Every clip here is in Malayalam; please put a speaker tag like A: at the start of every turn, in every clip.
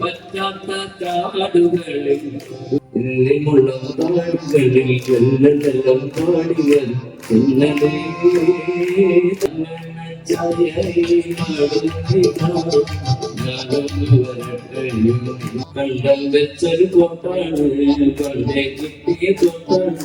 A: പറ്റാത്ത കാടുകളിൽ ഇല്ലിമുള്ള കാടുകളിൽ എല്ലെല്ലാം പാടികൾ ഇന്നലെ കണ്ടം വെച്ചൊരു കോട്ടാണ് കണ്ടേ കിട്ടിയ കോട്ടാണ്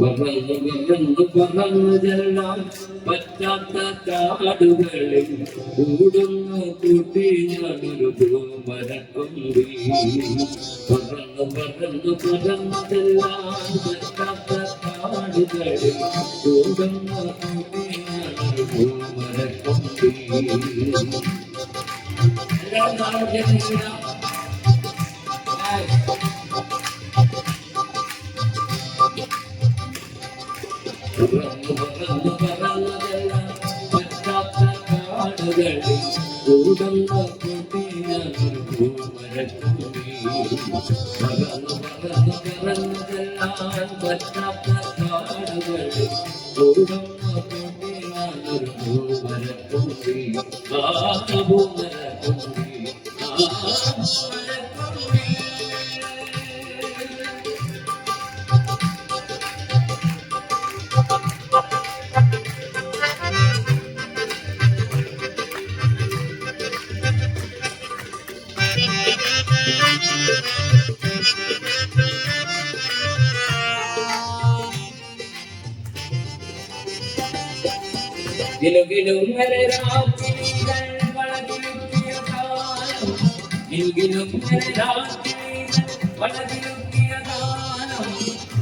A: പറന്നു ചെല്ലാൻ പറ്റാത്ത കാടുകളിൽ കൂടുന്നു കൂട്ടി ഞാനൊരു പൂമരക്കൊമ്പി പറന്നു പറന്നു ചെല്ലാൻ പറ്റാത്ത കാടുകളിൽ കൂടുന്നു കൂട്ടി ഞാനൊരു പൂമരക്കൊമ്പി പറന്നു మగడి గౌడమ్మ పుట్టిన మరకుని మగన మగన మగన మగడబడి గౌడమ్మ పుట్టిన మరకుని ഗിലുഗിലുങ്ങലെ രാത്രികൾ വളകിലുക്കിയ കാലം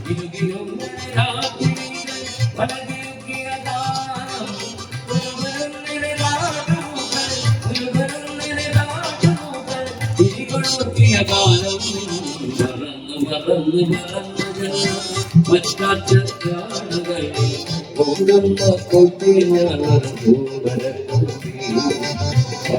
A: ഗിലുഗിലുങ്ങലെ രാത്രികൾ വളകിലുക്കിയ കാലം ഉരുവരുന്നിലെ രാജുകൾ ഉരുവരുന്നിലെ രാജുകൾ തിരികൊടുക്കിയ കാലം പറന്നു പറന്നു പറന്നു പറ്റാത്ത കാടുകളിൽ ഓടുന്ന കൊട്ടിനാണ് പറന്നു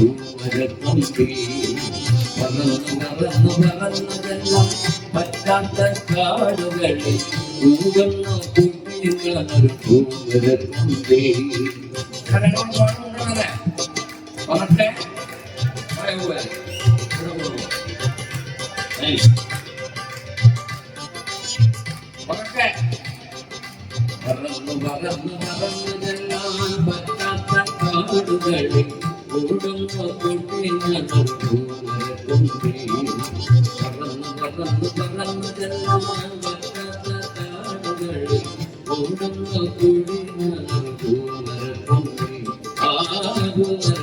A: പൂമരക്കൊമ്പി പറന്നു പറന്നു പറന്നതെല്ലാം പറ്റാത്ത കാടുകളിൽ കൂടുന്ന കുട്ടിയാണ് പൂമരക്കൊമ്പി കരകം കാണുന്നവരെ உலகம் மறந்ததெல்லாம் பற்றாற்ற காடுகளில் ஓடும் பறந்து பறந்ததெல்லாம் பற்றாற்ற காடுகளில் ஓடும் குடி மலர் பூமர பொங்கி ஆகுமர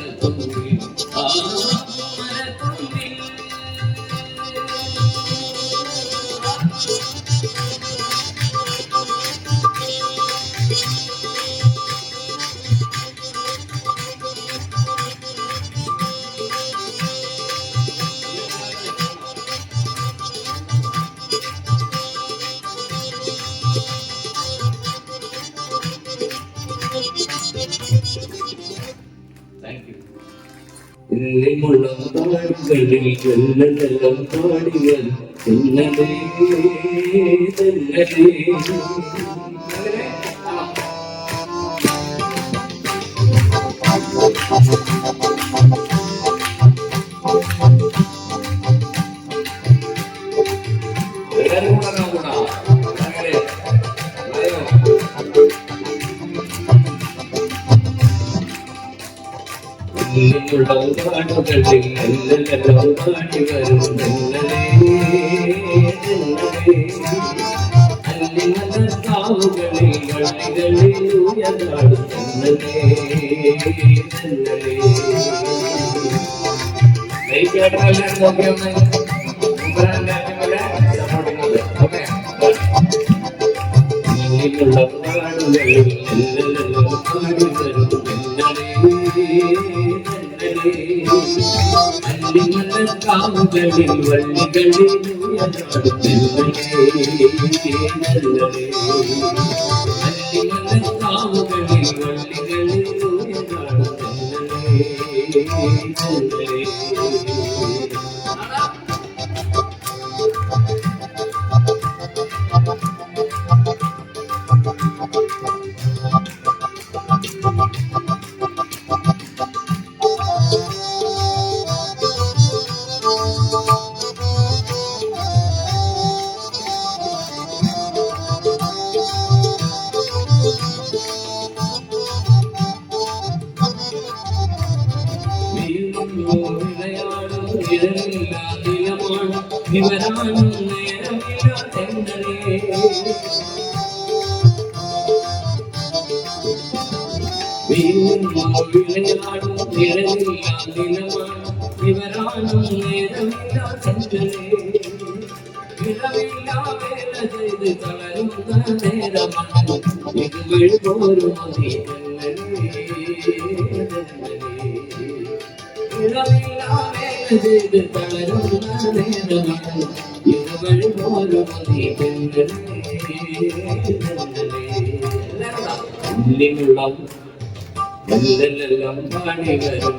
A: இல்லைமுள்ளம் பாடுகளில் தென்னதே தென்னதே ഉള്ളിലുള്ള പാടുകളിൽ എല്ലാം പാടി വരും കാവുകളിൽ വള്ളികളിൽ ഉയർന്നാടും ദൈവം നോക്കിയൊന്ന് എല്ലാം പാടി വരും തെന്നലേ അല്ലിമല കാവുകളിൽ വള്ളികളിൽ ഉയർന്നാടും തെന്നലേ അല്ലിമല കാവുകളിൽ വള്ളികളിൽ ഉള്ളിലുള്ള എല്ലാം പാടി വരും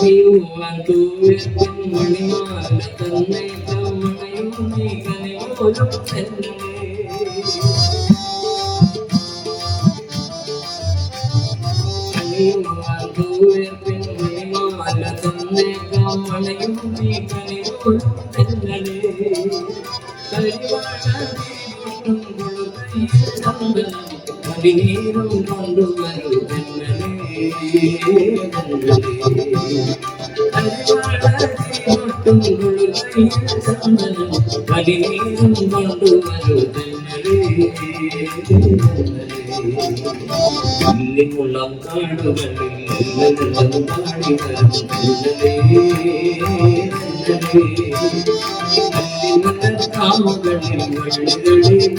A: ഉയർന്നാടും മണിമാല തന്നെ കമ്മണയും നീ കനിവോലും തന്നെ മണിമാല തന്നെ കമ്മണയും നീ കനിവോലും തന്നെ ീരും കൊണ്ടുവരും പതിനീരും കൊണ്ടുവരും കാടുകളിൽ എല്ലാം പാടി വരും കാമുകളിൽ വഴികളിൽ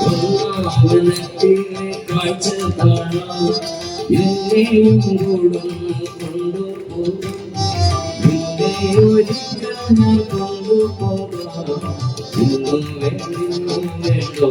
A: അവനത്തിനെ കാഴ്ച കാണാം എന്നെയും കൊണ്ടുപോകും നിന്നെ ഒരിക്കൽ ഞാൻ കൊണ്ടുപോകാം ഇന്നും വേണ്ടിയും വേണ്ടോ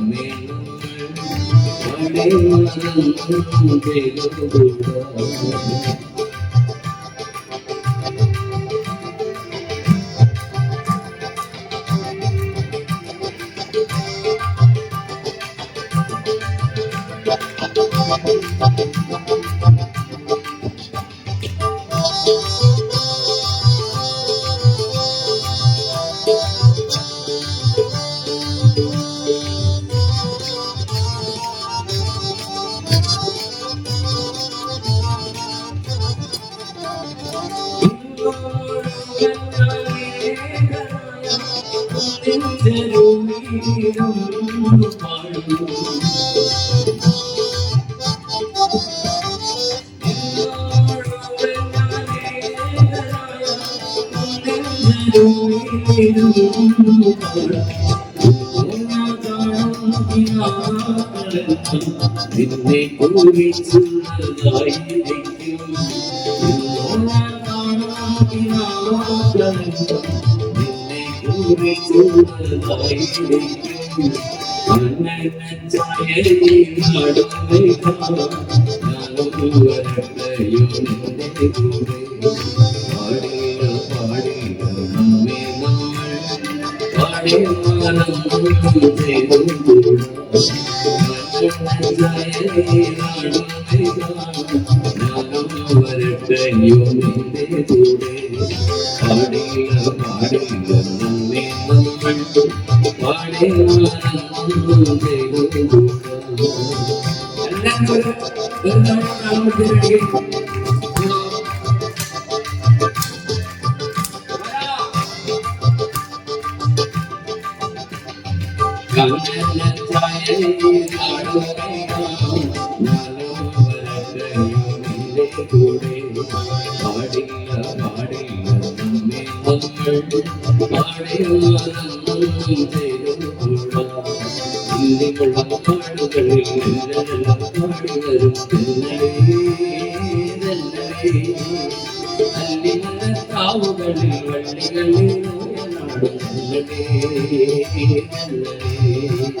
A: বেরোতে ഒരിക്കൽ ഞാൻ കൊണ്ടുപോകാം ഇന്നും വേണ്ടിയും காவுகளில் வள்ளிகளே நாடு நல்லதே நல்லதே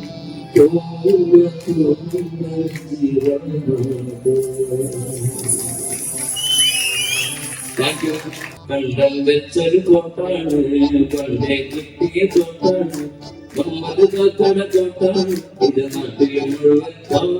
A: Thank you. കണ്ടം വെച്ചൊരു കോട്ടാണ് കണ്ടേ കിട്ടിയ തോട്ടാണ്. ഒമ്പത് കാക്കട തോട്ടാണ്. ഇത് നാട്ടിൽ മുഴുവൻ പാട്ടാണ്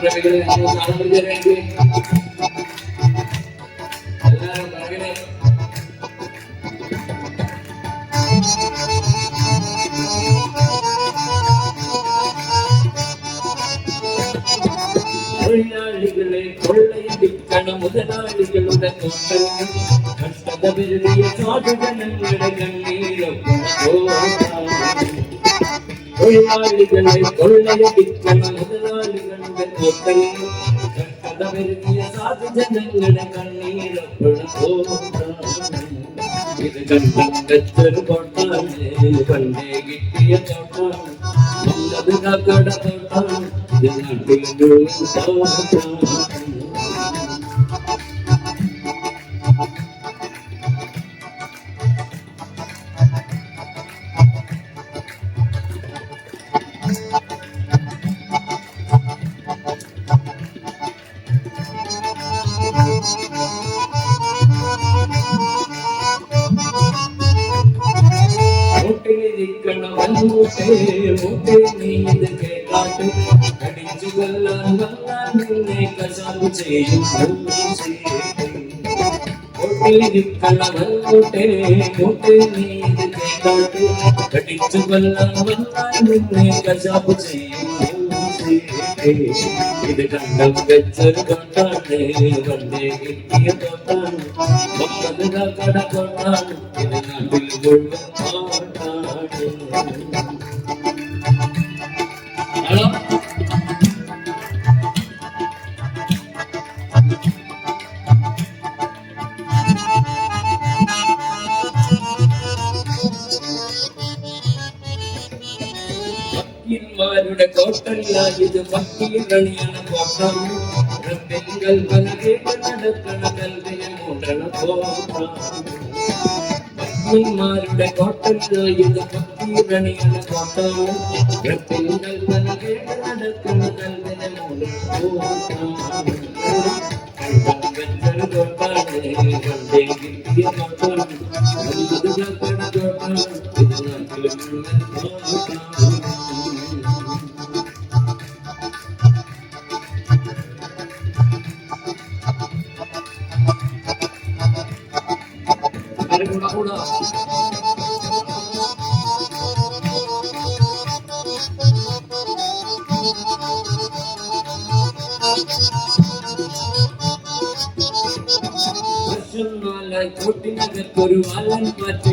A: కూడా మిగిలిన సాధన జరిగింది ಎಲ್ಲರೂ ಬರಗಡೆ கொள்ளாளிகளை கொள்ளையில் கண முதலாளிகளுடன் கஷ்டத பெரிய சாதுகனங்களை கண்ணீரம் தொழிலாளிகளை கொள்ளையில் கண പിടിച്ചേരാമെങ്കിൽ എല്ലാവരും പറയണേ തൊഴിലാളികളെ കൊള്ളയടിക്കണ മുതലാളികളുടെ നോട്ടം കഷ്ടത വരുതിയ സാധുജനങ്ങളുടെ കണ്ണീരൊപ്പം തൊഴിലാളികളെ കൊള്ളയടിക്കണ മുതലാളികളുടെ നോട്ടം കഷ്ടത വരുതിയ ഇത് കണ്ടും വെച്ചൊരു പണ്ടേ കിട്ടിയ ചോട്ടാണ് നല്ലത് കാക്കട തോട്ടാണ് ഇത് നാട്ടിൽ തോട്ടാണ്. కలవల్లుటే ఉంటే నీది కాదు గడించు వల్లవన్నే కజాపు ఇది గండం గచ్చరు కొంటానే వందే గిట్టియ కొంటాను ఒక్కదుగా కడ కొంటాను ఇది నా పిలుగుళ్ళు కొంటాను വക്കീൽമാരുടെ കോട്ടല്ല ഇത് വക്കീലണിയാണ് കോട്ടം റബ്ബിങ്കൽ പലകേട്ട് നടക്കണ കൽവിനെ മൂടണ കോട്ടം വക്കീൽമാരുടെ കോട്ടല്ല ഇത് വക്കീലണിയാണ് കോട്ടം റബ്ബിങ്കൽ പലകേട്ട് നടക്കണ வாழாய் கோட்டி நகர் ஒரு வாழன் பார்த்து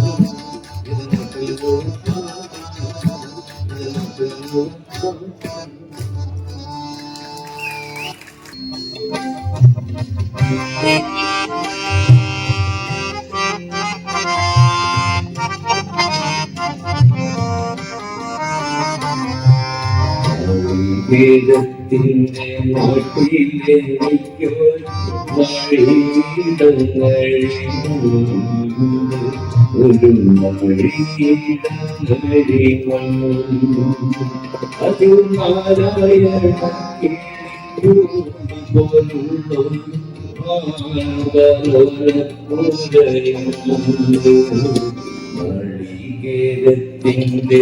A: ഒരു വഴിയിടങ്ങളിൽ അതിൽ നാരായണ ിന്റെ